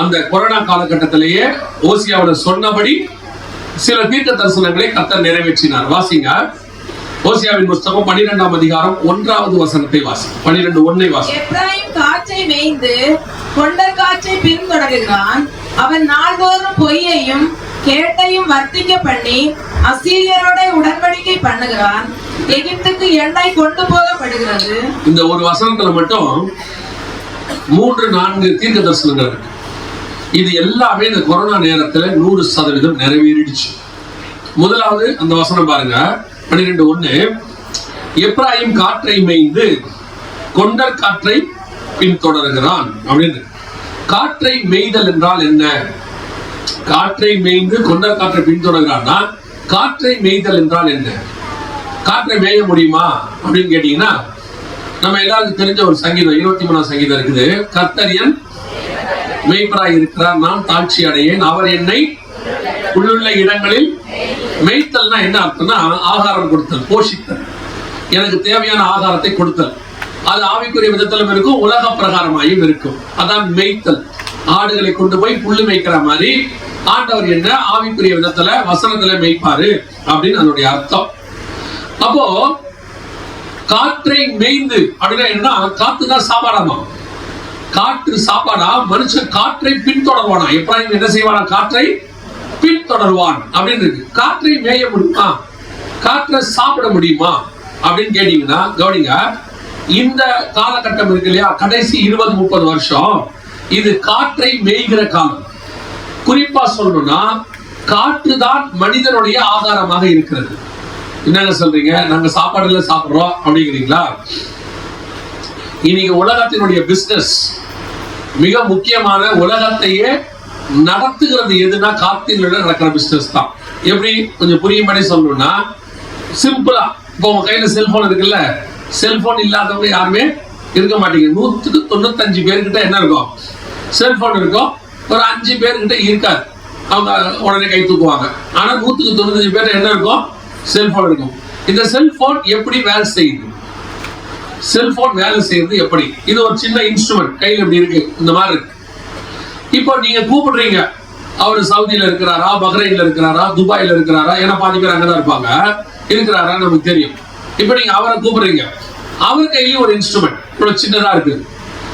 அந்த கொரோனா காலகட்டத்திலேயே ஓசியாவோட சொன்னபடி சில தீர்க்க தரிசனங்களை கத்தர் நிறைவேற்றினார். வாசிங்க. ஓசியாவின் புஸ்தகம் பன்னிரெண்டாம் அதிகாரம் ஒன்றாவது வசனத்தை வாசி பன்னிரெண்டு ஒன்னை வாசி. எப்ராயிம் காற்றை மேய்ந்து கொண்டர் காற்றை பின்தொடர்கிறான். அவன் நாள்தோறும் பொய்யையும் கேட்டையும் வர்த்திக்க பண்ணி அசீரியரோட உடன்படிக்கை பண்ணுகிறான். எகிப்துக்கு எண்ணெய் கொண்டு போகப்படுகிறது. இந்த ஒரு வசனத்துல மட்டும் மூன்று நான்கு தீர்க்க தரிசனங்கள் இருக்கு. இது எல்லாமே இந்த கொரோனா நேரத்துல நூறு சதவீதம் நிறைவேறிடுச்சு. முதலாவது அந்த வசனம் பாருங்க. பன்னிரெண்டு ஒண்ணு எப்ராஹிம் காற்றை மேய்ந்து கொண்டர் காற்றை பின்தொடர்கிறான் அப்படின்னு. காற்றை மேய்தல் என்றால் என்ன? காற்றை மேய்ந்து கொண்டர் காற்றை பின்தொடர்கிறான்னா காற்றை மேய்தல் என்றால் என்ன? காற்றை மேய முடியுமா? அப்படின்னு கேட்டீங்கன்னா நம்ம எல்லாருக்கும் தெரிஞ்ச ஒரு சங்கீதம் இருபத்தி மூணாம் சங்கீதம் இருக்குது. கத்தரியன் மெய்ப்பராய் இருக்கிறார் நான் தாட்சி அடையேன். அவர் என்னை உள்ளுள்ள இடங்களில் மேய்த்தல்னா என்ன அர்த்தம்னா ஆகாரம் கொடுத்தல் போஷித்தல். எனக்கு தேவையான ஆகாரத்தை கொடுத்தல். அது ஆவிக்குரிய விதத்திலும் இருக்கும் உலக பிரகாரமாயும் இருக்கும். அதான் மேய்த்தல். ஆடுகளை கொண்டு போய் புல்லு மேய்க்கிற மாதிரி ஆண்டவர் என்ன ஆவிக்குரிய விதத்துல வசனத்துல மேய்ப்பாரு அப்படின்னு அதனுடைய அர்த்தம். அப்போ காற்றை மேய்ந்து அப்படின்னா என்ன காத்து தான் சாப்பாடாமா காற்று சாப்பாடா? மனுஷன் காற்றை பின்தொடர்வானா? எப்ராஹிம் என்ன செய்வானா? காற்றை பின்தொடர்வான். அப்படின்னு இருக்கு. காற்றை மேய முடியுமா? காற்றை சாப்பிட முடியுமா? அப்படின்னு கேட்டீங்கன்னா கவனிங்க. இந்த காலகட்டம் இருக்கு இல்லையா? கடைசி இருபது முப்பது வருஷம் இது காற்றை மேய்கிற காலம். குறிப்பா சொல்லணும்னா காற்று தான் மனிதனுடைய ஆதாரமாக இருக்கிறது. என்னங்க சொல்றீங்க? நாங்க சாப்பாடுல சாப்பிடுறோம் அப்படிங்கிறீங்களா? இன்னைக்கு உலகத்தினுடைய பிசினஸ் மிக முக்கியமான உலகத்தையே நடத்துகிறது எதுனா காத்தில் நடக்கிற பிசினஸ் தான். எப்படி? கொஞ்சம் புரியும்படி சொல்லணும்னா சிம்பிளா இப்போ உங்க கையில செல்போன் இருக்குல்ல செல்போன் இல்லாதவங்க யாருமே இருக்க மாட்டீங்க. நூத்துக்கு தொண்ணூத்தஞ்சு பேர்கிட்ட என்ன இருக்கும்? செல்போன் இருக்கும். ஒரு அஞ்சு பேர்கிட்ட இருக்காது. அவங்க உடனே கை தூக்குவாங்க. ஆனா நூத்துக்கு தொண்ணூத்தஞ்சு பேர் என்ன இருக்கும்? செல்போன் இருக்கும். இந்த செல்போன் எப்படி வேலை செய்யுது? செல்போன் வேலை செய்யறது எப்படி? இது ஒரு சின்ன இன்ஸ்ட்ருமெண்ட் கையில் இப்படி இருக்கு. இந்த மாதிரி இருக்கு. இப்போ நீங்க கூப்பிடுறீங்க. அவர் சவுதியில இருக்கிறாரா பஹ்ரைன்ல இருக்கிறாரா துபாயில இருக்கிறாரா? ஏன்னா பாதி பேர் அங்கதான் இருப்பாங்க. இருக்கிறாரா நமக்கு தெரியும். இப்போ நீங்க அவரை கூப்பிடுறீங்க. அவர் கையிலயும் ஒரு இன்ஸ்ட்ருமெண்ட் இவ்வளவு சின்னதா இருக்கு.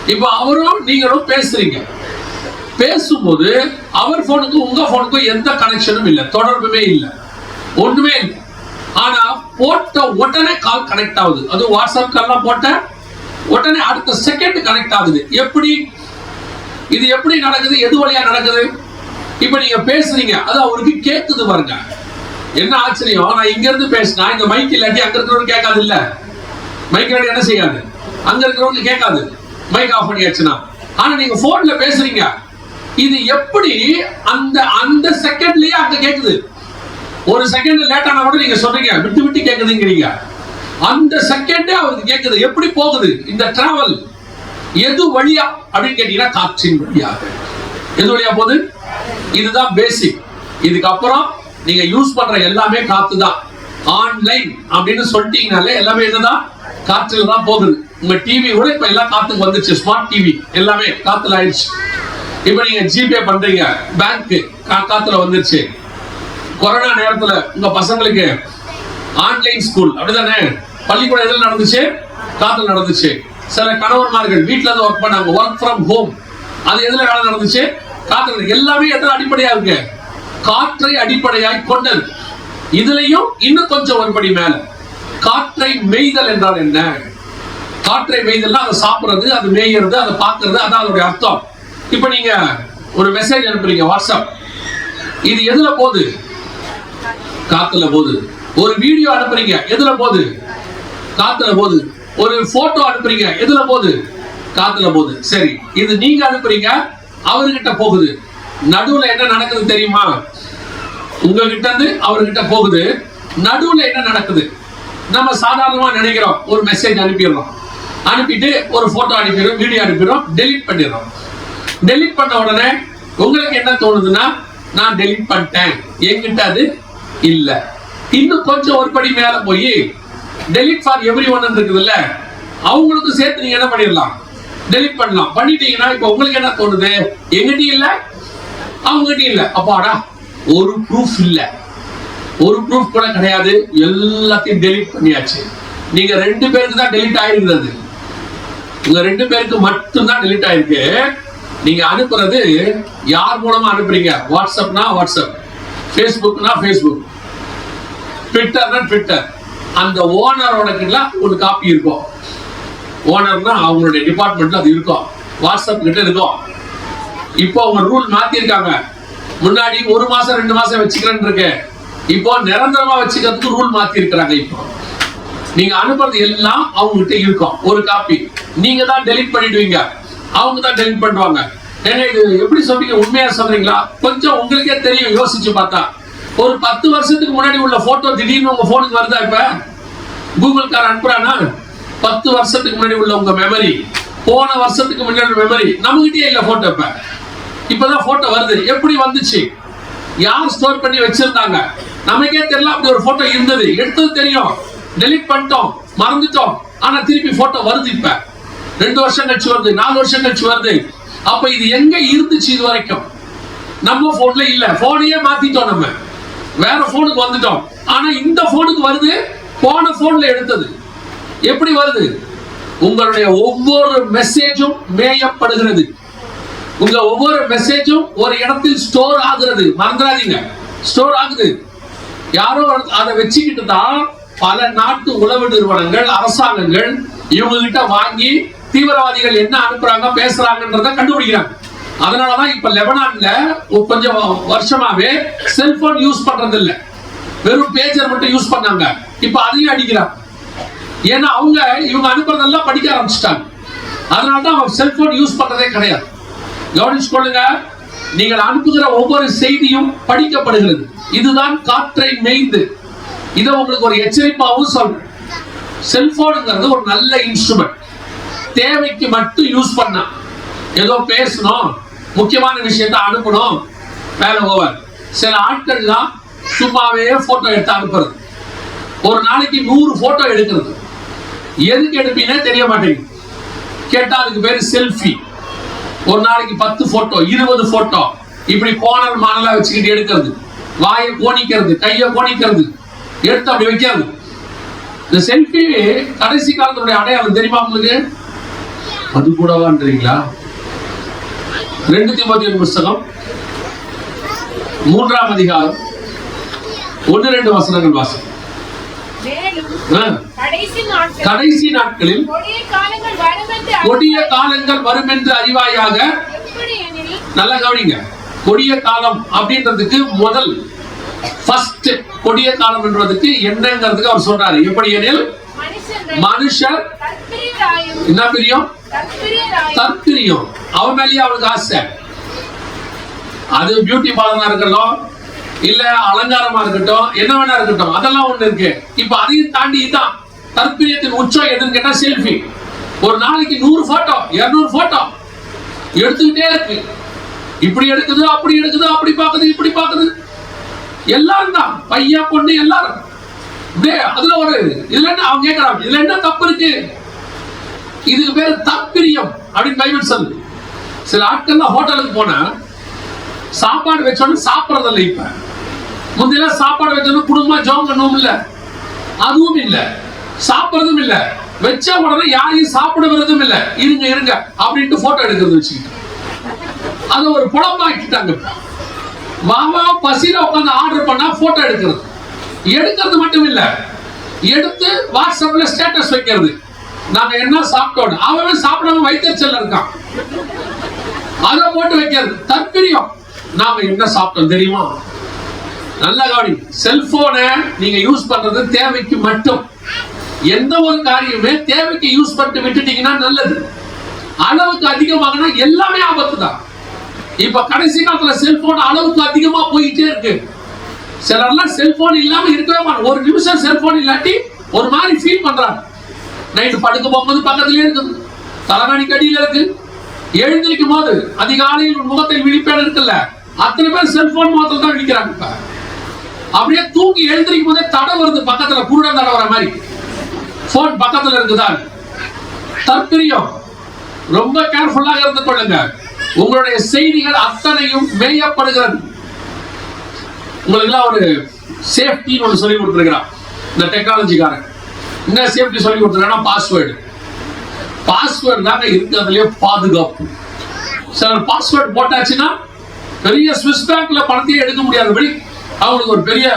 இப்போ அவரும் நீங்களும் பேசுறீங்க. பேசும்போது அவர் போனுக்கும் உங்க போனுக்கும் எந்த கனெக்ஷனும் இல்லை. தொடர்புமே இல்லை. ஒண்ணுமே இல்லை. ஆனா போட்ட உடனே கால் கனெக்ட் ஆகுது. அது வாட்ஸ்அப் கால்லாம் போட்ட உடனே அடுத்த செகண்ட் கனெக்ட் ஆகுது. எப்படி? இது எப்படி நடக்குது? எது வழியா நடக்குது? இப்ப நீங்க பேசுறீங்க. அது அவருக்கு கேக்குது பாருங்க. என்ன ஆச்சரியம்? நான் இங்க இருந்து பேசினா இந்த மைக் இல்லாட்டி அங்க இருக்கிறவங்க கேட்காது இல்ல? மைக் இல்லாட்டி என்ன செய்யாது? அங்க இருக்கிறவங்க கேட்காது. மைக் ஆஃப் பண்ணியாச்சுன்னா. ஆனா நீங்க போன்ல பேசுறீங்க. இது எப்படி அந்த அந்த செகண்ட்லயே அங்க கேக்குது? ஒரு செகண்ட் லேட் ஆனா கூட நீங்க சொல்றீங்க. விட்டு விட்டு கேக்குதுங்கிறீங்க. அந்த செகண்டே அவருக்கு கேக்குது. எப்படி போகுது? இந்த டிராவல் எது வழியா? அப்படின்னு கேட்டீங்கன்னா காற்றின் வழியாக. எது வழியா போகுது? இதுதான் பேசிக் இதுக்கப்புறம் நீங்க யூஸ் பண்ற எல்லாமே காத்து தான். ஆன்லைன் அப்படின்னு சொல்லிட்டீங்கனாலே எல்லாமே என்னதான்? காற்றுல தான் போகுது. உங்க டிவி கூட இப்ப எல்லாம் காத்துக்கு வந்துச்சு. ஸ்மார்ட் டிவி எல்லாமே காத்துல ஆயிடுச்சு. இப்ப நீங்க ஜிபே பண்றீங்க. பேங்க் காத்துல வந்துருச்சு. கொரோனா நேரத்துல உங்க பசங்களுக்கு ஆன்லைன் ஸ்கூல் அப்படிதானே? பள்ளிக்கூடம் எதுல நடந்துச்சு? காத்துல நடந்துச்சு. சில கணவன்மார்கள் வீட்டுல இருந்து ஒர்க் பண்ணாங்க ஒர்க் ஃப்ரம் ஹோம் அது எதுல வேலை நடந்துச்சு? காத்துல எல்லாமே எதுல அடிப்படையா இருக்கு? காற்றை அடிப்படையாய் கொண்டது இதுலயும் இன்னும் கொஞ்சம் ஒருபடி மேல. காற்றை மெய்தல் என்றால் என்ன? காற்றை மெய்தல்னா அதை சாப்பிடுறது அது மேய்கிறது அதை பார்க்கறது அதான் அதோடைய அர்த்தம். இப்போ நீங்க ஒரு மெசேஜ் அனுப்புறீங்க வாட்ஸ்அப் இது எதுல போகுது? காத்துல போகுது. ஒரு வீடியோ அனுப்புறீங்க எதுல போகுது? காத்துல போகுது. ஒரு போட்டோ அனுப்புறீங்க எதுல போகுது? காத்துல போகுது. சரி இது நீங்க அனுப்புறீங்க அவர்கிட்ட போகுது. நடுவுல என்ன நடக்குது தெரியுமா? உங்ககிட்ட இருந்து அவர்கிட்ட போகுது. நடுவுல என்ன நடக்குது? நம்ம சாதாரணமா நினைக்கிறோம் ஒரு மெசேஜ் அனுப்பிடுறோம். அனுப்பிட்டு ஒரு போட்டோ அனுப்பிடுறோம் வீடியோ அனுப்பிடுறோம் டெலிட் பண்ணிடுறோம். டெலிட் பண்ண உடனே உங்களுக்கு என்ன தோணுதுன்னா நான் டெலிட் பண்ணிட்டேன். என்கிட்ட அது இல்ல. இன்னும் கொஞ்சம் ஒரு படி மேல போய் டெலிட் ஃபார் எவ்ரி ஒன் இருக்குதுல்ல அவங்களுக்கும் சேர்த்து நீங்க என்ன பண்ணிடலாம்? டெலிட் பண்ணலாம். பண்ணிட்டீங்கன்னா இப்போ உங்களுக்கு என்ன தோணுது? எங்கிட்டயும் இல்ல அவங்ககிட்டயும் இல்ல. அப்பாடா ஒரு ப்ரூஃப் இல்ல. ஒரு ப்ரூஃப் கூட கிடையாது. எல்லாத்தையும் டெலிட் பண்ணியாச்சு. நீங்க ரெண்டு பேருக்கு தான் டெலிட் ஆயிருந்தது. உங்க ரெண்டு பேருக்கு மட்டும்தான் டெலிட் ஆயிருக்கு. நீங்க அனுப்புறது யார் மூலமா அனுப்புறீங்க? வாட்ஸ்அப்னா வாட்ஸ்அப் ஃபேஸ்புக்னா ஃபேஸ்புக் ட்விட்டர்னா ட்விட்டர் அந்த ஓனரோட ஒரு காப்பி இருக்கும். ஓனர்னா அவங்களுடைய டிபார்ட்மெண்ட்ல அது இருக்கும். வாட்ஸ்அப் கிட்ட இருக்கும். இப்போ அவங்க ரூல் மாத்திருக்காங்க. முன்னாடி ஒரு மாசம் ரெண்டு மாசம் வச்சுக்கிறேன்னு இருக்கு இப்போ நிரந்தரமா வச்சுக்கிறதுக்கு ரூல் மாத்தி இருக்கிறாங்க இப்போ. நீங்க அனுப்புறது எல்லாம் அவங்க கிட்ட இருக்கும். ஒரு காப்பி நீங்க தான் டெலிட் பண்ணிடுவீங்க. அவங்க தான் டெலிட் பண்ணுவாங்க ஏங்க இது எப்படி சொல்றீங்க? உண்மையா சொல்றீங்களா? கொஞ்சம் உங்களுக்கே தெரியும் யோசிச்சு பார்த்தா. ஒரு பத்து வருஷத்துக்கு முன்னாடி உள்ள போட்டோ திடீர்னு உங்க போனுக்கு வருதா இப்ப? கூகுள் கார் அனுப்புறானா? பத்து வருஷத்துக்கு முன்னாடி உள்ள உங்க மெமரி போன வருஷத்துக்கு முன்னாடி மெமரி நம்மகிட்டயே இல்ல போட்டோ இப்ப. இப்பதான் போட்டோ வருது. எப்படி வந்துச்சு? யார் ஸ்டோர் பண்ணி வச்சிருந்தாங்க? நமக்கே தெரியல அப்படி ஒரு போட்டோ இருந்தது. எடுத்தது தெரியும். டெலீட் பண்ணிட்டோம். மறந்துட்டோம். ஆனா திருப்பி போட்டோ வருது இப்ப. ரெண்டு வருஷம் கழிச்சு வருது. நாலு வருஷம் கழிச்சு வருது. அப்ப இது எங்க இருந்துச்சு இது வரைக்கும்? நம்ம போன்ல இல்ல. போனையே மாத்திட்டோம் நம்ம. வேற போனுக்கு வந்துட்டோம். ஆனா இந்த போனுக்கு வருது போன போன்ல எடுத்தது. எப்படி வருது? உங்களுடைய ஒவ்வொரு மெசேஜும் மேயப்படுகிறது. உங்க ஒவ்வொரு மெசேஜும் ஒரு இடத்தில் ஸ்டோர் ஆகுறது. மறந்துடாதீங்க. ஸ்டோர் ஆகுது. யாரோ அதை வச்சுக்கிட்டு தான் பல நாட்டு உளவு நிறுவனங்கள் அரசாங்கங்கள் இவங்க கிட்ட வாங்கி தீவிரவாதிகள் என்ன அனுப்புறாங்க பேசுறாங்கன்றத கண்டுபிடிக்கிறாங்க. அதனாலதான் இப்ப லெபனான்ல கொஞ்சம் வருஷமாவே செல்போன் யூஸ் பண்றது இல்ல வெறும் பேஜர் மட்டும் யூஸ் பண்ணாங்க. இப்ப அதையும் அடிக்கிறாங்க. ஏன்னா அவங்க இவங்க அனுப்புறதெல்லாம் படிக்க ஆரம்பிச்சிட்டாங்க. அதனாலதான் அவங்க செல்போன் யூஸ் பண்றதே கிடையாது. கவனிச்சு கொள்ளுங்க. நீங்கள் அனுப்புகிற ஒவ்வொரு செய்தியும் படிக்கப்படுகிறது. இதுதான் காற்றை மேய்ந்து. இதை உங்களுக்கு ஒரு எச்சரிப்பாகவும் சொல்றேன். செல்போனுங்கிறது ஒரு நல்ல இன்ஸ்ட்ருமெண்ட் தேவைக்கு மட்டும் யூஸ் பண்ணா. ஏதோ பேசணும். முக்கியமான விஷயத்தை அனுப்பணும். வேலை ஓவர் சில ஆட்கள்லாம் சும்மாவே போட்டோ எடுத்து அனுப்புறது. ஒரு நாளைக்கு நூறு போட்டோ எடுக்கிறது. எதுக்கு எடுப்பீனே தெரிய மாட்டேங்குது. கேட்டா அதுக்கு பேர் செல்ஃபி ஒரு நாளைக்கு பத்து போட்டோ இருபது போட்டோ இப்படி கோணல் மாணலாக வச்சுக்கிட்டு எடுக்கிறது. வாயை கோணிக்கிறது கையை கோணிக்கிறது. எடுத்து அப்படி வைக்கிறது. இந்த செல்ஃபி கடைசி காலத்துடைய அடையாளம் தெரியுமா உங்களுக்கு? அது கூடவான்றீங்களா? ரெண்டு தீமோத்தேயு புஸ்தகம். மூன்றாம் அதிகாரம். ஒன்று ரெண்டு வசனங்கள் வாசி. கடைசி நாட்கள் கடைசி நாட்களில் கொடிய காலங்கள் வரும் என்று அறிவாயாக நல்லா கவனிங்க. கொடிய காலம் அப்படின்றதுக்கு முதல் ஃபர்ஸ்ட் கொடிய காலம் என்றதுக்கு என்னங்கிறதுக்கு அவர் சொல்றாரு. எப்படி எனில்? மனுஷர் என்ன பிரியம்? தற்கிரியம். தற்பிரியம் அவன் மேலேயே அவனுக்கு ஆசை. அது பியூட்டி பார்லரா இருக்கட்டும் இல்ல அலங்காரமா இருக்கட்டும் என்ன வேணா இருக்கட்டும் அதெல்லாம் ஒண்ணு இருக்கு. இப்ப அதையும் தாண்டி இதான் தற்பிரியத்தின் உச்சம் எதுன்னு கேட்டா செல்ஃபி ஒரு நாளைக்கு நூறு போட்டோ இருநூறு போட்டோ எடுத்துக்கிட்டே இருக்கு. இப்படி எடுக்குது அப்படி எடுக்குது அப்படி பாக்குது இப்படி பாக்குது எல்லாரும் தான் பையன் பொண்ணு எல்லாரும். டேய், அதுல ஒரு இதுல என்ன அவங்க கேட்கறாங்க இதுல என்ன தப்பு இருக்கு? இதுக்கு பேர் தப்பிரியம் அப்படின்னு பைபிள் சொல்லுது. சில ஆட்கள்லாம் ஹோட்டலுக்கு போனா சாப்பாடு வச்சோன்னு சாப்பிட்றதில்ல இப்ப. முந்தையெல்லாம் சாப்பாடு வச்சோன்னு குடும்பமா ஜோம் பண்ணுவோம் இல்ல. அதுவும் இல்ல. சாப்பிட்றதும் இல்ல. வச்ச உடனே யாரையும் சாப்பிட விடுறதும் இல்ல. இருங்க இருங்க அப்படின்ட்டு போட்டோ எடுக்கிறது வச்சுக்கிட்டு. அது ஒரு புலம்பாக்கிட்டாங்க மாமா பசியில உட்காந்து ஆர்டர் பண்ணா போட்டோ எடுக்கிறது. எடுக்கிறது மட்டும் இல்ல. எடுத்து வாட்ஸ்அப்ல ஸ்டேட்டஸ் வைக்கிறது. நாங்க என்ன சாப்பிட்டோம் அவன் சாப்பிடாம வைத்தறிச்சல் இருக்கான். அதை போட்டு வைக்கிறது. தற்பிரியம். நாம என்ன சாப்பிட்டோம் தெரியுமா? நல்ல கவனி செல்போனை நீங்க யூஸ் பண்றது தேவைக்கு மட்டும். எந்த ஒரு காரியமே தேவைக்கு யூஸ் பண்ணிட்டு விட்டுட்டீங்கன்னா நல்லது. அளவுக்கு அதிகமாகனா எல்லாமே ஆபத்து தான். இப்ப கடைசி காலத்துல செல்போன் அளவுக்கு அதிகமா போயிட்டே இருக்கு. சிலர்லாம் செல்போன் இல்லாம இருக்கவே மாட்டாங்க. ஒரு நிமிஷம் செல்போன் இல்லாட்டி ஒரு மாதிரி ஃபீல் பண்றாங்க. நைட்டு படுக்க போகும்போது பக்கத்துலயே இருக்குது தலைவணி கடியில இருக்கு. எழுந்திருக்கும் போது அதிகாலையில் முகத்தில் விழிப்பேன் இருக்குல்ல. அத்தனை பேர் செல்போன் முகத்தில் தான் விழிக்கிறாங்க இப்ப. அப்படியே தூங்கி எழுந்திருக்கும் போதே தடை வருது பக்கத்துல. குருடன் தடை வர மாதிரி. போன் பக்கத்துல இருக்குதான் தற்பிரியம் ரொம்ப கேர்ஃபுல்லாக இருந்து கொள்ளுங்க. உங்களுடைய செய்திகள் அத்தனையும் மேயப்படுகிறது. உங்களுக்குலாம் ஒரு சேஃப்டின்னு ஒன்று சொல்லி கொடுத்துருக்கிறான். இந்த டெக்னாலஜிக்காரன் என்ன சேஃப்டி சொல்லி கொடுத்துருக்காங்கன்னா பாஸ்வேர்டு பாஸ்வேர்டு தாங்க இருக்கிறதுலயே பாதுகாப்பு. சிலர் பாஸ்வேர்டு போட்டாச்சுன்னா பெரிய ஸ்விஸ் பேங்க்ல பணத்தையே எடுக்க முடியாதபடி அவங்களுக்கு ஒரு பெரிய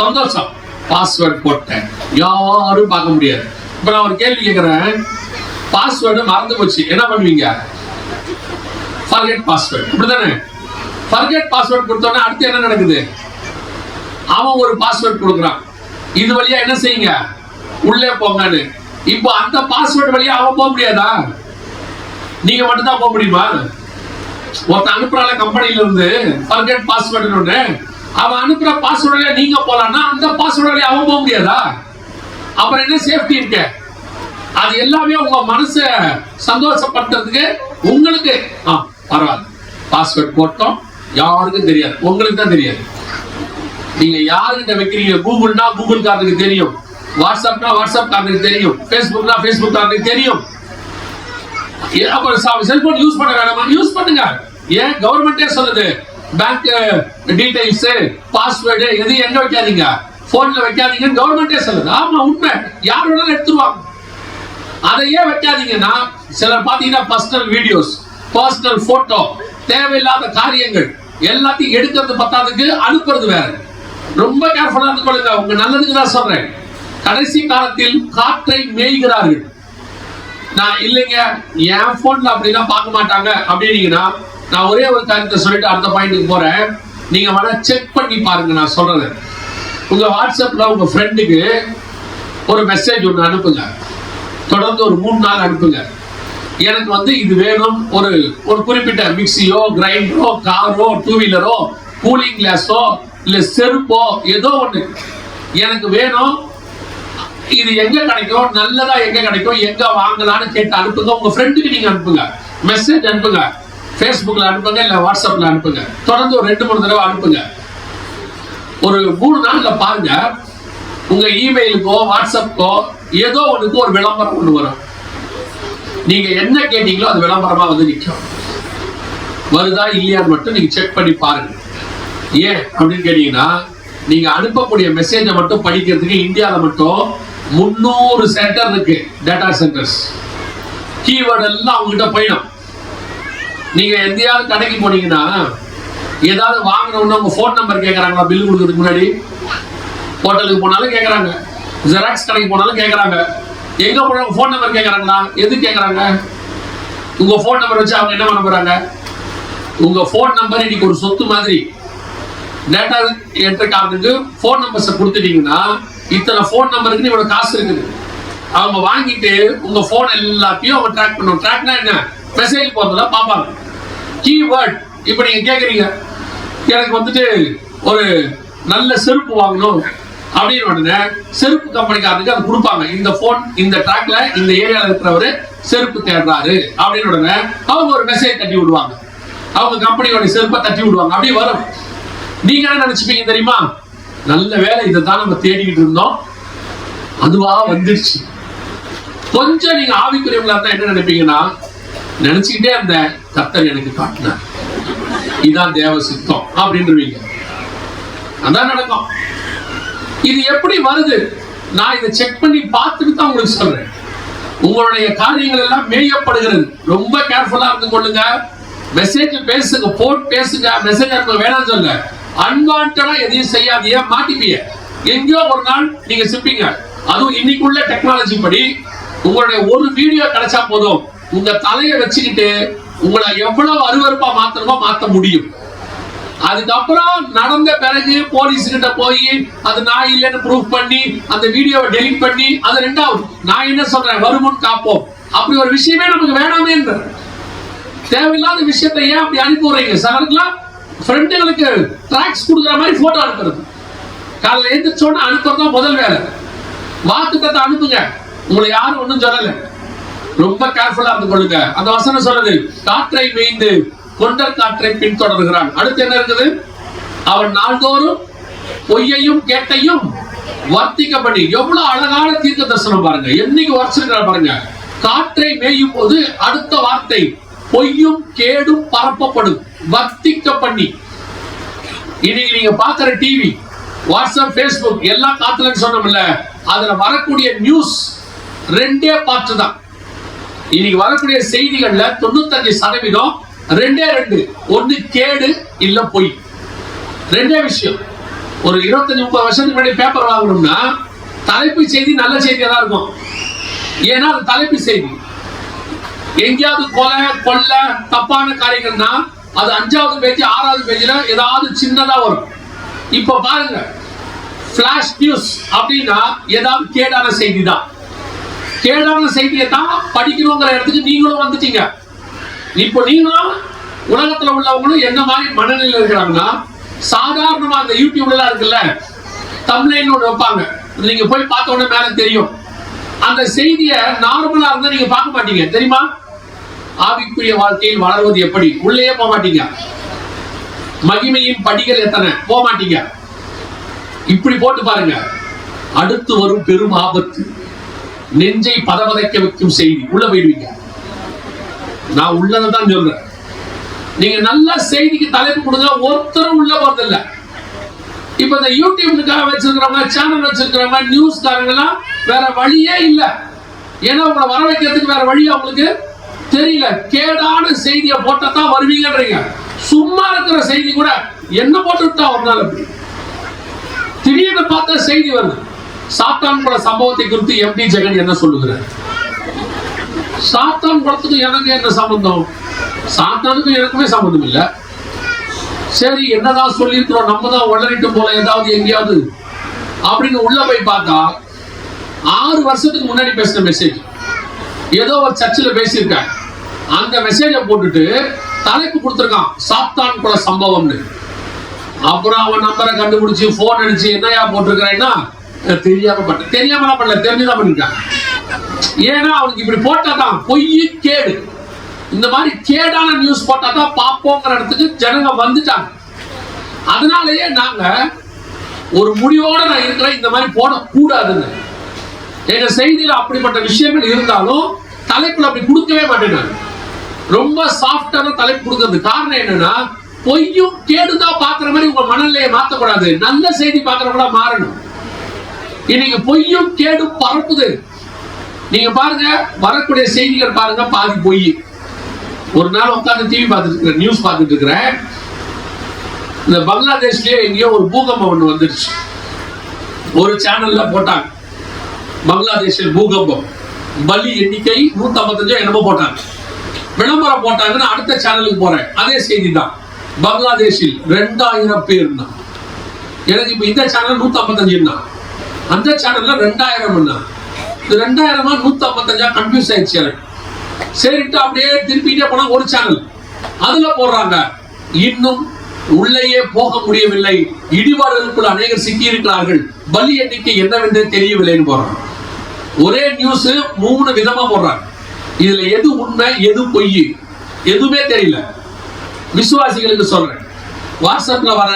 சந்தோஷம். பாஸ்வேர்டு போட்டேன். யாரும் பார்க்க முடியாது. இப்ப நான் ஒரு கேள்வி கேட்கிறேன். பாஸ்வேர்டு மறந்து போச்சு. என்ன பண்ணுவீங்க? ஃபர்கெட் பாஸ்வேர்டு இப்படிதானே ஃபர்கெட் பாஸ்வேர்டு கொடுத்தோன்னா அடுத்து என்ன நடக்குது? அவன் ஒரு பாஸ்வேர்ட் கொடுக்குறான். இது வழியா என்ன செய்யுங்க? உள்ளே போங்கன்னு இப்போ அந்த பாஸ்வேர்டு வழியா அவன் போக முடியாதா? நீங்க மட்டும் தான் போக முடியுமா? ஒருத்தன் அனுப்புறால கம்பெனில இருந்து ஃபர்கெட் பாஸ்வேர்டு ஒண்ணு. அவன் அனுப்புற பாஸ்வேர்டு வழியா நீங்க போலாம்னா அந்த பாஸ்வேர்டு வழியா அவன் போக முடியாதா? அப்புறம் என்ன சேஃப்டி இருக்கு? அது எல்லாமே உங்க மனசை சந்தோஷப்படுத்துறதுக்கு உங்களுக்கு ஆ பரவாயில்ல. பாஸ்வேர்ட் போட்டோம். யாருக்கும் தெரியாது. உங்களுக்கு தான் தெரியாது. நீங்க யாருக்கிட்ட வைக்கிறீங்க? கூகுள்னா கூகுள் காரனுக்கு தெரியும். வாட்ஸ்அப்னா வாட்ஸ்அப் காரனுக்கு தெரியும். ஃபேஸ்புக்னா ஃபேஸ்புக் காரனுக்கு தெரியும். அப்புறம் செல்போன் யூஸ் பண்ண வேணாமா யூஸ் பண்ணுங்க ஏன்? கவர்மெண்டே சொல்லுது. பேங்க் டீடைல்ஸ் பாஸ்வேர்டு எது எங்க வைக்காதீங்க? போன்ல வைக்காதீங்கன்னு கவர்மெண்டே சொல்லுது. ஆமா உண்மை. யார் வேணாலும் எடுத்துருவாங்க. அதை ஏன் வைக்காதீங்கன்னா சிலர் பாத்தீங்கன்னா பர்சனல் வீடியோஸ் பர்சனல் போட்டோ தேவையில்லாத காரியங்கள் எல்லாத்தையும் எடுக்கிறது பத்தாதுக்கு அனுப்புறது வேற. ரொம்ப கேர்ஃபுல்லா இருந்து கொள்ளுங்க உங்க நல்லதுக்கு தான் சொல்றேன். கடைசி காலத்தில் காற்றை மேய்கிறார்கள். நான் இல்லைங்க. என் போன்ல அப்படிலாம் பார்க்க மாட்டாங்க. அப்படின்னீங்கன்னா நான் ஒரே ஒரு காரியத்தை சொல்லிட்டு அடுத்த பாயிண்ட்டுக்கு போறேன். நீங்க வேணா செக் பண்ணி பாருங்க நான் சொல்றேன் உங்க வாட்ஸ்அப்ல உங்க ஃப்ரெண்டுக்கு ஒரு மெசேஜ் ஒன்று அனுப்புங்க. தொடர்ந்து ஒரு மூணு நாள் அனுப்புங்க. எனக்கு வந்து இது வேணும். ஒரு ஒரு குறிப்பிட்ட மிக்சியோ கிரைண்டரோ காரோ டூ வீலரோ கூலிங் கிளாஸோ இல்லை செருப்போ ஏதோ ஒன்று எனக்கு வேணும். இது எங்க கிடைக்கும்? நல்லதா எங்க கிடைக்கும்? எங்க வாங்கலாம்னு கேட்டு அனுப்புங்க. உங்க ஃப்ரெண்டுக்கு நீங்க அனுப்புங்க. மெசேஜ் அனுப்புங்க. ஃபேஸ்புக்ல அனுப்புங்க இல்ல வாட்ஸ்அப்ல அனுப்புங்க. தொடர்ந்து ஒரு ரெண்டு மூணு தடவை அனுப்புங்க. ஒரு மூணு நாள்ல பாருங்க. உங்க இமெயிலுக்கோ வாட்ஸ்அப்புக்கோ ஏதோ ஒன்றுக்கோ ஒரு விளம்பரம் கொண்டு வரும். நீங்க என்ன கேட்டீங்களோ அது விளம்பரமா வந்து நிற்கும் வருதா இல்லையான்னு மட்டும் நீங்க செக் பண்ணி பாருங்க. ஏன் அப்படின்னு கேட்டீங்கன்னா நீங்க அனுப்பக்கூடிய மெசேஜை மட்டும் படிக்கிறதுக்கு இந்தியாவில் மட்டும் முந்நூறு சென்டர் இருக்கு டேட்டா சென்டர்ஸ் கீவேர்டு எல்லாம் அவங்ககிட்ட போயிடும். நீங்க எங்கேயாவது கடைக்கு போனீங்கன்னா ஏதாவது வாங்கினோம்னா உங்க ஃபோன் நம்பர் கேட்கறாங்களா பில் கொடுக்கறதுக்கு முன்னாடி? ஹோட்டலுக்கு போனாலும் கேட்கறாங்க ஜெராக்ஸ் கடைக்கு போனாலும் கேட்கறாங்க எங்க போனாலும் ஃபோன் நம்பர் கேட்கறாங்களா எது கேட்கறாங்க உங்க ஃபோன் நம்பர் வச்சு அவங்க என்ன பண்ண போறாங்க? உங்க ஃபோன் நம்பர் இன்னைக்கு ஒரு சொத்து மாதிரி. டேட்டா என்ட்ரிக்காரனுக்கு ஃபோன் நம்பர்ஸை கொடுத்துட்டீங்கன்னா இத்தனை ஃபோன் நம்பருக்கு இவ்வளவு காசு இருக்குது. அவங்க வாங்கிட்டு உங்க ஃபோன் எல்லாத்தையும் அவங்க ட்ராக் பண்ணுவோம் ட்ராக்னா என்ன? மெசேஜ் போறதுல பார்ப்பாங்க. கீவேர்ட் இப்போ நீங்க கேக்குறீங்க. எனக்கு வந்துட்டு ஒரு நல்ல செருப்பு வாங்கணும். அப்படின்னு உடனே செருப்பு கம்பெனிக்காரனுக்கு அது கொடுப்பாங்க. இந்த ஃபோன் இந்த ட்ராக்ல இந்த ஏரியால இருக்கிறவர் செருப்பு தேடுறாரு. அப்படின்னு உடனே அவங்க ஒரு மெசேஜ் தட்டி விடுவாங்க. அவங்க கம்பெனியோட செருப்பை தட்டி விடுவாங்க. அப்படியே வரும். நீங்க என்ன நினைச்சுப்பீங்க தெரியுமா? நல்ல வேலை இதை தான் நம்ம தேடிக்கிட்டு இருந்தோம். அதுவா வந்துருச்சு. கொஞ்சம் நீங்க ஆவிக்குரியவங்களா இருந்தா என்ன நினைப்பீங்கன்னா நினைச்சுக்கிட்டே அந்த கத்தர் எனக்கு காட்டினார். இதான் தேவ சித்தம் அப்படின்றவீங்க. அதான் நடக்கும். இது எப்படி வருது? நான் இதை செக் பண்ணி பார்த்துட்டு தான் உங்களுக்கு சொல்றேன். உங்களுடைய காரியங்கள் எல்லாம் மேயப்படுகிறது. ரொம்ப கேர்ஃபுல்லா இருந்து கொள்ளுங்க. மெசேஜ் பேசுங்க போட் பேசுங்க. மெசேஜ் வேணாம் சொல்லுங்க அன்வான்டா எதையும் செய்யாதீங்க மாட்டிப்பீங்க. எங்கேயோ ஒரு நாள் நீங்க சிப்பீங்க. அதுவும் இன்னைக்குள்ள டெக்னாலஜி படி. உங்களுடைய ஒரு வீடியோ கிடைச்சா போதும். உங்க தலையை வச்சுக்கிட்டு உங்களை எவ்வளவு அருவருப்பா மாத்தணுமோ மாத்த முடியும். அதுக்கப்புறம் நடந்த பிறகு போலீஸ் கிட்ட போய் அது நான் இல்லைன்னு ப்ரூவ் பண்ணி அந்த வீடியோவை டெலிட் பண்ணி அது ரெண்டாவது நான் என்ன சொல்றேன்? வருமுன் காப்போம். அப்படி ஒரு விஷயமே நமக்கு வேணாமே தேவையில்லாத விஷயத்தை ஏன் அப்படி அனுப்பி விடுறீங்க? சிலருக்குலாம் ஃப்ரெண்டுகளுக்கு ட்ராக்ஸ் கொடுக்குற மாதிரி ஃபோட்டோ அனுப்புறது. காலையில் எழுந்திரிச்சோன்னு அனுப்புறது தான் முதல் வேலை. வாக்குத்தத்தை அனுப்புங்க. உங்களை யாரும் ஒன்றும் சொல்லலை. ரொம்ப கேர்ஃபுல்லா இருந்து கொள்ளுங்க. அந்த வசனம் சொல்லுது காற்றை மேய்ந்து கொண்டர் காற்றை பின்தொடர்கிறான். அடுத்து என்ன இருக்குது? அவன் நாள்தோறும் பொய்யையும் கேட்டையும் வர்த்திக்கப்படி எவ்வளவு அழகான தீர்க்க தரிசனம் பாருங்க. என்னைக்கு வரைச்சிருக்கிறார் பாருங்க. காற்றை மேயும் போது அடுத்த வார்த்தை பொய்யும் கேடும் பரப்பப்படும். வர்த்திக்க பண்ணி இன்னைக்கு நீங்க பாக்குற டிவி வாட்ஸ்அப் ஃபேஸ்புக் எல்லாம் காத்துலன்னு சொன்னோம்ல அதுல வரக்கூடிய நியூஸ் ரெண்டே பார்ட் தான். இன்னைக்கு வரக்கூடிய செய்திகள்ல தொண்ணூத்தஞ்சு சதவீதம் ரெண்டே ரெண்டு. ஒண்ணு கேடு இல்ல பொய். ரெண்டே விஷயம். ஒரு இருபத்தஞ்சு முப்பது வருஷத்துக்கு முன்னாடி பேப்பர் வாங்கணும்னா தலைப்பு செய்தி நல்ல செய்தியா தான் இருக்கும். ஏன்னா அது தலைப்பு செய்தி. எங்கேயாவது கொலை கொள்ள தப்பான காரியங்கள்னா அது அஞ்சாவது பேஜ் ஆறாவது பேஜ்ல ஏதாவது சின்னதா வரும். இப்ப பாருங்க ஃப்ளாஷ் நியூஸ் அப்படின்னா ஏதாவது கேடான செய்தி தான் கேடான செய்தியை தான் படிக்கணுங்கிற இடத்துக்கு நீங்களும் வந்துட்டீங்க. இப்போ நீங்களும் உலகத்துல உள்ளவங்களும் என்ன மாதிரி மனநிலையில் இருக்கிறாங்கன்னா சாதாரணமா அந்த யூடியூப்ல எல்லாம் இருக்குல்ல தமிழ்னு ஒன்று வைப்பாங்க. நீங்க போய் பார்த்த உடனே மேல தெரியும். அந்த செய்தியை நார்மலா இருந்தா நீங்க பார்க்க மாட்டீங்க. தெரியுமா? ஆவிக்குரிய வாழ்க்கையில் வளர்வது எப்படி? உள்ளே போக மாட்டீங்க. மகிமையின் படிகள் எத்தனை? போக மாட்டீங்க. இப்படி போட்டு பாருங்க. அடுத்து வரும் பெரும் ஆபத்து. நெஞ்சை பதபதைக்க வைக்கும் செய்தி. உள்ள போயிடுவீங்க. நான் உள்ளதை தான் சொல்றேன். நீங்க நல்ல செய்திக்கு தலைப்பு கொடுங்க. ஒருத்தரும் உள்ள போறதில்ல. இப்ப இந்த யூடியூப்னுக்காக வச்சிருக்கிறவங்க சேனல் வச்சிருக்கிறவங்க நியூஸ்காரங்க எல்லாம் வேற வழியே இல்ல. ஏன்னா உங்களை வர வைக்கிறதுக்கு வேற வழி அவங்களுக்கு தெரியல. கேடான செய்தியை போட்டா தான் வருவீங்கன்றீங்க. சும்மா இருக்கிற செய்தி கூட என்ன போட்டு விட்டா ஒரு நாள் அப்படி? திடீர்னு பார்த்தா செய்தி வருது. சாத்தான் கூட சம்பவத்தை குறித்து எம்டி ஜெகன் என்ன சொல்லுகிறார்? சாத்தான் குளத்துக்கும் எனக்கு என்ன சம்பந்தம்? சாத்தானுக்கும் எனக்குமே சம்பந்தம் இல்ல. சரி என்னதான் சொல்லியிருக்கிறோம் நம்ம தான் உளறிட்டு போல ஏதாவது எங்கேயாவது அப்படின்னு உள்ள போய் பார்த்தா ஆறு வருஷத்துக்கு முன்னாடி பேசின மெசேஜ் ஏதோ ஒரு சர்ச்சில் பேசியிருக்காங்க அந்த மெசேஜை போட்டுட்டு தலைப்பு கொடுத்துருக்கான். சாத்தான் குல சம்பவம்னு. அப்புறம் அவன் நம்பரை கண்டுபிடிச்சி ஃபோன் அடிச்சு என்னையா போட்டிருக்கிறேன்னா தெரியாம பண்ண தெரியாமலாம் பண்ணல தெரிஞ்சுதான் பண்ணிருக்கான். ஏன்னா அவனுக்கு இப்படி போட்டாதான் பொய் கேடு. இந்த மாதிரி கேடான நியூஸ் போட்டாதான் பார்ப்போங்கிற இடத்துக்கு ஜனங்க வந்துட்டாங்க. அதனாலேயே நாங்க ஒரு முடிவோட நான் இருக்கிறேன் இந்த மாதிரி போடக்கூடாதுன்னு. எங்க செய்தியில் அப்படிப்பட்ட விஷயங்கள் இருந்தாலும் தலைப்புல அப்படி கொடுக்கவே மாட்டேன் நான். ரொம்ப சாஃப்டான தலைப்பு கொடுக்கறது. காரணம் என்னன்னா பொய்யும் கேடுதான் பாக்குற மாதிரி உங்க மனநிலையை மாத்தக்கூடாது. நல்ல செய்தி பாக்குறவங்களா மாறணும். இன்னைக்கு பொய்யும் கேடும் பரப்புது. நீங்க பாருங்க வரக்கூடிய செய்திகள் பாருங்க பாதி பொய். ஒரு நாள் உட்காந்து டிவி பார்த்துட்டு இருக்கிறேன் நியூஸ் பார்த்துட்டு இருக்கிறேன். இந்த பங்களாதேஷ்லயே எங்கேயோ ஒரு பூகம்பம் ஒண்ணு வந்துருச்சு. ஒரு சேனல்ல போட்டாங்க. பங்களாதேஷில் பூகம்பம். பலி எண்ணிக்கை நூத்தி ஐம்பத்தஞ்சோ என்னமோ போட்டாங்க. விளம்பரம் போட்டாங்கன்னு அடுத்த சேனலுக்கு போறேன். அதே செய்தி தான் பங்களாதேஷில் ரெண்டாயிரம் பேர் எனக்கு இப்ப இந்த சேனல் நூத்தி ஐம்பத்தஞ்சு அந்த சேனல்ல ரெண்டாயிரம் இது ரெண்டாயிரமா நூத்தி ஐம்பத்தஞ்சா கன்ஃபியூஸ் ஆயிடுச்சு எனக்கு. சரிட்டு அப்படியே திருப்பிட்டே போனா ஒரு சேனல் அதுல போடுறாங்க. இன்னும் உள்ளேயே போக முடியவில்லை. இடிபாடுகளுக்குள் அநேகர் சிக்கி இருக்கிறார்கள் பலி எண்ணிக்கை என்னவென்று தெரியவில்லைன்னு போறாங்க ஒரே நியூஸ் மூணு விதமா போடுறாங்க. இதுல எது உண்மை எது பொய் எதுவுமே தெரியல. விசுவாசிகளுக்கு சொல்றேன். வாட்ஸ்அப்ல வர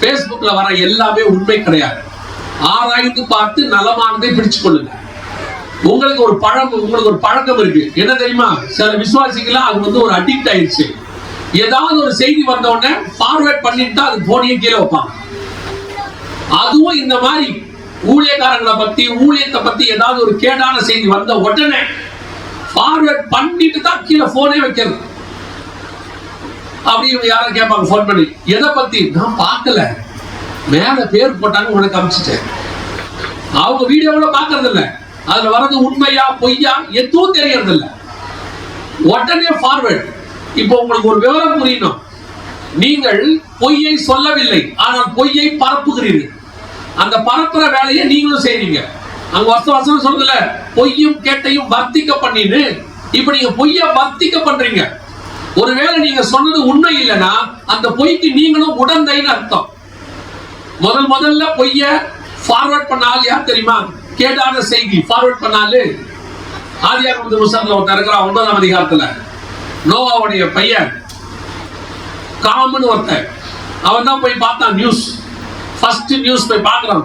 பேஸ்புக்ல வர எல்லாமே உண்மை கிடையாது. ஆராய்ந்து பார்த்து நலமானதை பிடிச்சு கொள்ளுங்க. உங்களுக்கு ஒரு பழம் உங்களுக்கு ஒரு பழக்கம் இருக்கு. என்ன தெரியுமா? சில விசுவாசிகளாம் அது வந்து ஒரு அடிக்ட் ஆயிடுச்சு ஏதாவது ஒரு செய்தி வந்த உடனே ஃபார்வேர்ட் பண்ணிட்டு தான் அது போனியை கீழே வைப்பாங்க. அதுவும் இந்த மாதிரி ஊழியக்காரங்களை பத்தி ஊழியத்தை பத்தி ஏதாவது ஒரு கேடான செய்தி வந்த உடனே ஃபார்வேர்ட் பண்ணிட்டு தான் கீழே போனே வைக்கிறது. அப்படி இவங்க யாரும் கேட்பாங்க ஃபோன் பண்ணி. எதை பத்தி? நான் பார்க்கல. மேல பேர் போட்டாங்க உனக்கு அமிச்சிட்டேன். அவங்க வீடியோவில் பார்க்கறது இல்ல அதுல வர்றது உண்மையா பொய்யா எதுவும் தெரியறது இல்ல உடனே ஃபார்வர்ட் இப்போ உங்களுக்கு ஒரு விவரம் புரியணும். நீங்கள் பொய்யை சொல்லவில்லை ஆனால் பொய்யை பரப்புகிறீர்கள். அந்த பரப்புற வேலையை நீங்களும் செய்றீங்க அங்க வருஷம் வருஷம் சொல்றதுல பொய்யும் கேட்டையும் வர்த்திக்க பண்ணின்னு இப்ப நீங்க பொய்ய வர்த்திக்க பண்றீங்க. ஒருவேளை நீங்க சொன்னது உண்மை இல்லைன்னா அந்த பொய்க்கு நீங்களும் உடந்தைன்னு அர்த்தம். முதல் முதல்ல பொய்ய ஃபார்வர்ட் பண்ண ஆள் யார் தெரியுமா? கேடான செய்தி ஃபார்வர்ட் பண்ணாலு. ஆதியாகமத்து புஸ்தகத்துல ஒருத்தர் இருக்கிறான் ஒன்பதாம் அதிகாரத்துல. நோவாவுடைய பையன் காமன் ஒருத்தன் அவன் தான் போய் பார்த்தான் நியூஸ் ஃபர்ஸ்ட் நியூஸ் போய் பார்க்கறான்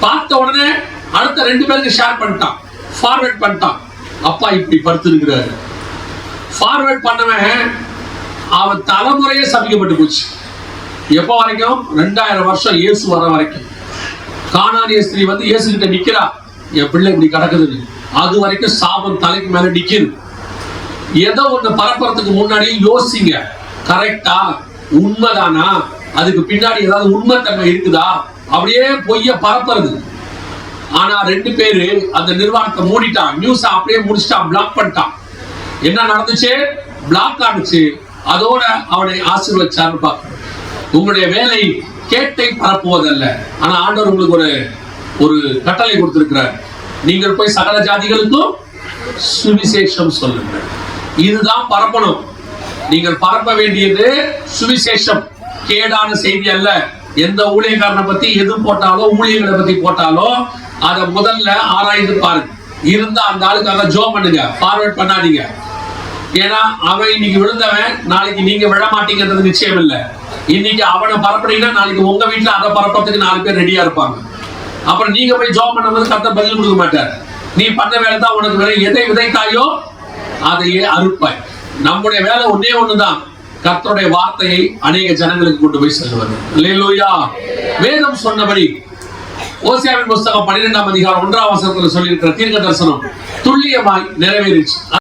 பார்த்த உடனே அடுத்த ரெண்டு பேருக்கு ஷேர் பண்ணிட்டான். ஃபார்வர்ட் பண்ணிட்டான். அப்பா இப்படி படுத்திருக்கிறாரு. ஃபார்வர்ட் பண்ணவன் அவன் தலைமுறையே சபிக்கப்பட்டு போச்சு. எப்போ வரைக்கும்? ரெண்டாயிரம் வருஷம் இயேசு வர வரைக்கும். காணானிய ஸ்திரீ வந்து இயேசு கிட்ட நிக்கிறா. என் பிள்ளை இப்படி கிடக்குதுன்னு. அது வரைக்கும் சாபம் தலைக்கு மேல நிக்குது. ஏதோ ஒண்ணு பரப்புறதுக்கு முன்னாடியே யோசிங்க. கரெக்டா உண்மைதானா? அதுக்கு பின்னாடி ஏதாவது உண்மைத்தன்மை இருக்குதா? அப்படியே பொய்ய பரப்புறது. ஆனா ரெண்டு பேரு அந்த நிர்வாகத்தை மூடிட்டான். நியூஸ் அப்படியே முடிச்சிட்டான் பிளாக் பண்ணிட்டான். என்ன நடந்துச்சு? பிளாக் ஆனுச்சு. அதோட அவனை ஆசீர்வச்சார் உங்களுடைய வேலை கேட்டை பரப்புவதல்ல. ஆனா ஆண்டவர் உங்களுக்கு ஒரு ஒரு கட்டளை கொடுத்திருக்கிறார். நீங்கள் போய் சகல ஜாதிகளுக்கும் சுவிசேஷம் சொல்லுங்கள். இதுதான் பரப்பணும். நீங்கள் பரப்ப வேண்டியது சுவிசேஷம். கேடான செய்தி அல்ல. எந்த ஊழியக்காரனை பத்தி எது போட்டாலோ ஊழியர்களை பத்தி போட்டாலோ அதை முதல்ல ஆராய்ந்து பாருங்க. இருந்தா அந்த ஆளுக்காக ஜோ பண்ணுங்க. ஃபார்வர்ட் பண்ணாதீங்க. ஏன்னா அவன் இன்னைக்கு விழுந்தவன் நாளைக்கு நீங்க விழ மாட்டீங்கன்றது நிச்சயம் இல்லை. இன்னைக்கு அவனை பரப்புனீங்கன்னா நாளைக்கு உங்க வீட்டுல அதை பரப்புறதுக்கு நாலு பேர் ரெடியா இருப்பாங்க. அப்புறம் நீங்க போய் ஜோ பண்ணும்போது கத்த பதில் கொடுக்க மாட்டார். நீ பண்ண வேலை தான் உனக்கு வேலை. எதை விதைத்தாயோ அதையே அறுப்பாய். நம்முடைய வேலை ஒன்னே ஒண்ணுதான். கர்த்தருடைய வார்த்தையை அநேக ஜனங்களுக்கு கொண்டு போய் செல்வது அல்லேலூயா வேதம் சொன்னபடி ஓசியாவின் புஸ்தகம் பன்னிரெண்டாம் அதிகாரம் ஒன்றாம் வசனத்தில் சொல்லியிருக்கிற தீர்க்க தரிசனம் துல்லியமாய் நிறைவேறிச்சு.